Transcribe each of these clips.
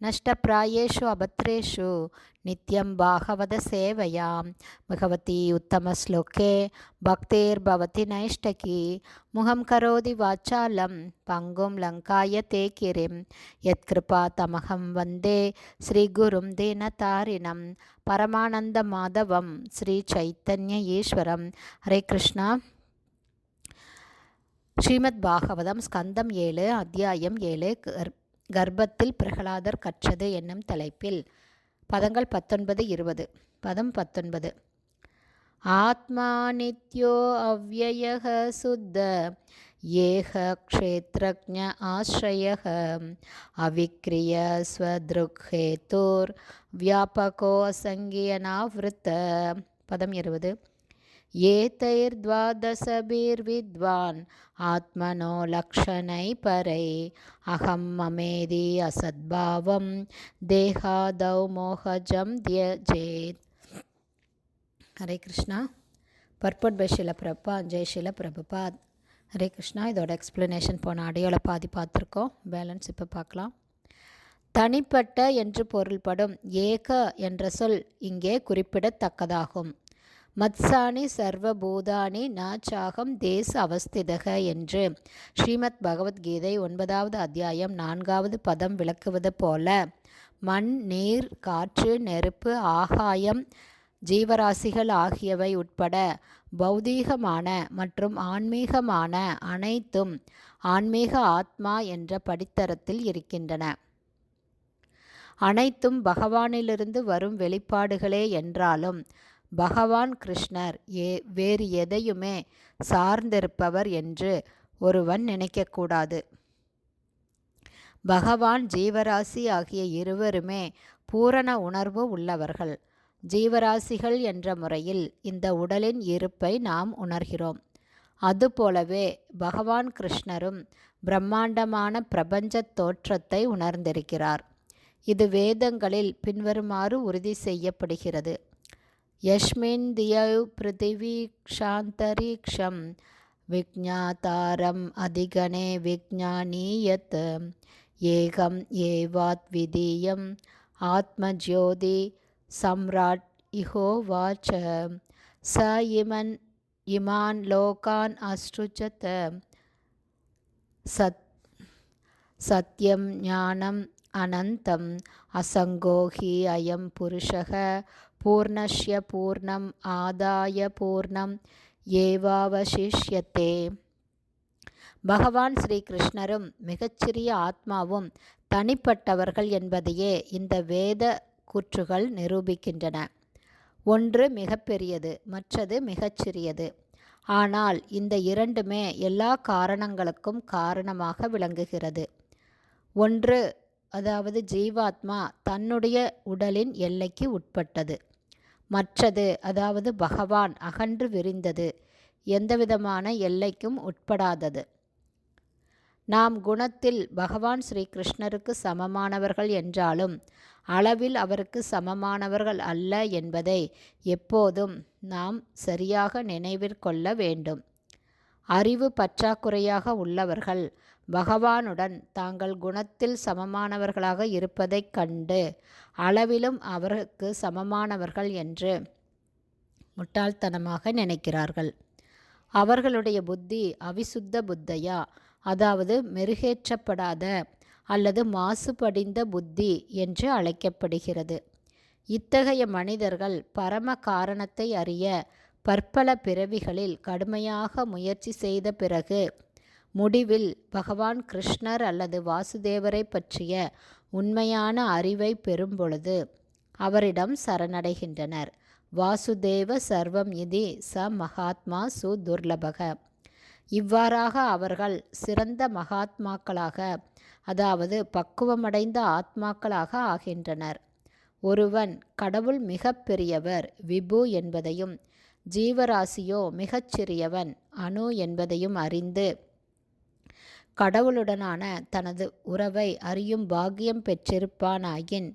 நஷ்டப்பிராயேஷு அபத்ரேஷு நித்யம் பாகவத சேவையாம் பகவதி உத்தமஸ்லோகே பக்தேர்பவதி நைஷ்டகி முகம் கரோதி வாச்சாலம் பங்கும் லங்காய தேக்கிரிம் யத்கிருபா தமகம் வந்தே ஸ்ரீகுரும் தீனதாரிணம் பரமானந்த மாதவம் ஸ்ரீ சைத்தன்ய ஈஸ்வரம் ஹரே கிருஷ்ணா ஸ்ரீமத் பாகவதம் ஸ்கந்தம் ஏழு அத்தியாயம் ஏழு கர்ப்பத்தில் பிரகலாதர் கற்றது என்னும் தலைப்பில். பதங்கள் பத்தொன்பது இருபது. பதம் பத்தொன்பது. ஆத்மா நித்யோ அவ்வய சுத்த ஏக க்ஷேத்ரஜ ஆசிரய அவிக்ரிய ஸ்வத்ருஹேத்தோர் வியாபகோ அசங்கியனாவிருத்த. பதம் இருபது. एतैर्द्वादशभिर्विद्वान् आत्मनो लक्षणै परै अहं ममेदि असद्भावं देहादौ मोहजं त्यजेत् ஹரே கிருஷ்ணா பர்பட் பை ஷில பிரபா ஜெய் ஷில பிரபுபாத் ஹரே கிருஷ்ணா இதோட எக்ஸ்ப்ளனேஷன் போன ஆடியோவில் பாதி பார்த்துருக்கோம் பேலன்ஸ் இப்போ பார்க்கலாம் தனிப்பட்ட என்று பொருள்படும் ஏக என்ற சொல் இங்கே குறிப்பிடத்தக்கதாகும் மத்சானி சர்வபூதானி நாச்சாகம் தேச அவஸ்திதக என்று ஸ்ரீமத் பகவத்கீதை ஒன்பதாவது அத்தியாயம் நான்காவது பதம் விளக்குவது போல மண் நீர் காற்று நெருப்பு ஆகாயம் ஜீவராசிகள் ஆகியவை உட்பட பௌதீகமான மற்றும் ஆன்மீகமான அனைத்தும் ஆன்மீக ஆத்மா என்ற படித்தரத்தில் இருக்கின்றன. அனைத்தும் பகவானிலிருந்து வரும் வெளிப்பாடுகளே என்றாலும் பகவான் கிருஷ்ணர் ஏ வேறு எதையுமே சார்ந்திருப்பவர் என்று ஒருவன் நினைக்கக்கூடாது. பகவான் ஜீவராசி ஆகிய இருவருமே பூரண உணர்வு உள்ளவர்கள். ஜீவராசிகள் என்ற முறையில் இந்த உடலின் இருப்பை நாம் உணர்கிறோம். அதுபோலவே பகவான் கிருஷ்ணரும் பிரம்மாண்டமான பிரபஞ்ச தோற்றத்தை உணர்ந்திருக்கிறார். இது வேதங்களில் பின்வருமாறு உறுதி செய்யப்படுகிறது. यस्मिन् दियौ पृथिवीक्षान्तरिक्षं विज्ञातारम् अधिगणे विज्ञानीयत् एकम् एवाद्वितीयम् आत्मज्योति सम्राट् इहोवाच स इमन् इमान् लोकान् असृजत सत् सत्यं ज्ञानम् अनन्तम् असङ्गो हि अयं पुरुषः பூர்ணஷ்ய பூர்ணம் ஆதாய பூர்ணம் ஏவாவசிஷ்யத்தே பகவான் ஸ்ரீ கிருஷ்ணரும் மிகச்சிறிய ஆத்மாவும் தனிப்பட்டவர்கள் என்பதையே இந்த வேத கூற்றுகள் நிரூபிக்கின்றன. ஒன்று மிகப்பெரியது மற்றது மிகச்சிறியது. ஆனால் இந்த இரண்டுமே எல்லா காரணங்களுக்கும் காரணமாக விளங்குகிறது. ஒன்று அதாவது ஜீவாத்மா தன்னுடைய உடலின் எல்லைக்கு உட்பட்டது. மற்றது அதாவது பகவான் அகன்று விரிந்தது எந்தவிதமான எல்லைக்கும் உட்படாதது. நாம் குணத்தில் பகவான் ஸ்ரீகிருஷ்ணருக்கு சமமானவர்கள் என்றாலும் அளவில் அவருக்கு சமமானவர்கள் அல்ல என்பதை எப்போதும் நாம் சரியாக நினைவிற்கொள்ள வேண்டும். அறிவு பற்றாக்குறையாக உள்ளவர்கள் பகவானுடன் தாங்கள் குணத்தில் சமமானவர்களாக இருப்பதைக் கண்டு அளவிலும் அவருக்கு சமமானவர்கள் என்று முட்டாள்தனமாக நினைக்கிறார்கள். அவர்களுடைய புத்தி அவிசுத்த புத்தையா? அதாவது மெருகேற்றப்படாத அல்லது மாசுபடிந்த புத்தி என்று அழைக்கப்படுகிறது. இத்தகைய மனிதர்கள் பரம காரணத்தை அறிய பற்பல பிறவிகளில் கடுமையாக முயற்சி செய்த பிறகு முடிவில் பகவான் கிருஷ்ணர் அல்லது வாசுதேவரை பற்றிய உண்மையான அறிவை பெறும்பொழுது அவரிடம் சரணடைகின்றனர். வாசுதேவ சர்வம் இதி ச மகாத்மா சு துர்லபக. இவ்வாறாக அவர்கள் சிறந்த மகாத்மாக்களாக அதாவது பக்குவமடைந்த ஆத்மாக்களாக ஆகின்றனர். ஒருவன் கடவுள் மிக பெரியவர் விபு என்பதையும் ஜீவராசியோ மிகச்சிறியவன் அணு என்பதையும் அறிந்து கடவுளுடனான தனது உறவை அறியும் பாக்கியம் பெற்றிருப்பானாயின்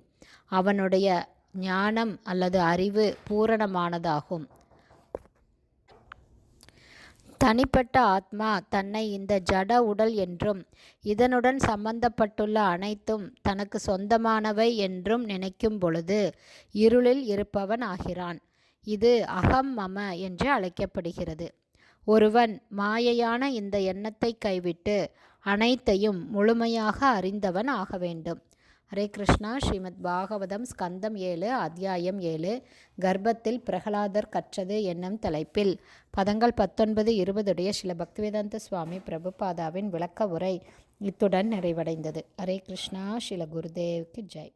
அவனுடைய ஞானம் அல்லது அறிவு பூரணமானதாகும். தனிப்பட்ட ஆத்மா தன்னை இந்த ஜட உடல் என்றும் இதனுடன் சம்பந்தப்பட்டுள்ள அனைத்தும் தனக்கு சொந்தமானவை என்றும் நினைக்கும் பொழுது இருளில் இருப்பவன் ஆகிறான். இது அகம் மம என்று அழைக்கப்படுகிறது. ஒருவன் மாயையான இந்த எண்ணத்தை கைவிட்டு அனைத்தையும் முழுமையாக அறிந்தவன் ஆக வேண்டும். ஹரே கிருஷ்ணா. ஸ்ரீமத் பாகவதம் ஸ்கந்தம் ஏழு அத்தியாயம் ஏழு. கர்ப்பத்தில் பிரகலாதர் கற்றது என்னும் தலைப்பில் பதங்கள் பத்தொன்பது இருபதுடைய சில பக்திவேதாந்த சுவாமி பிரபுபாதாவின் விளக்க உரை இத்துடன் நிறைவடைந்தது. ஹரே கிருஷ்ணா. ஸ்ரீல குருதேவுக்கு ஜெய்.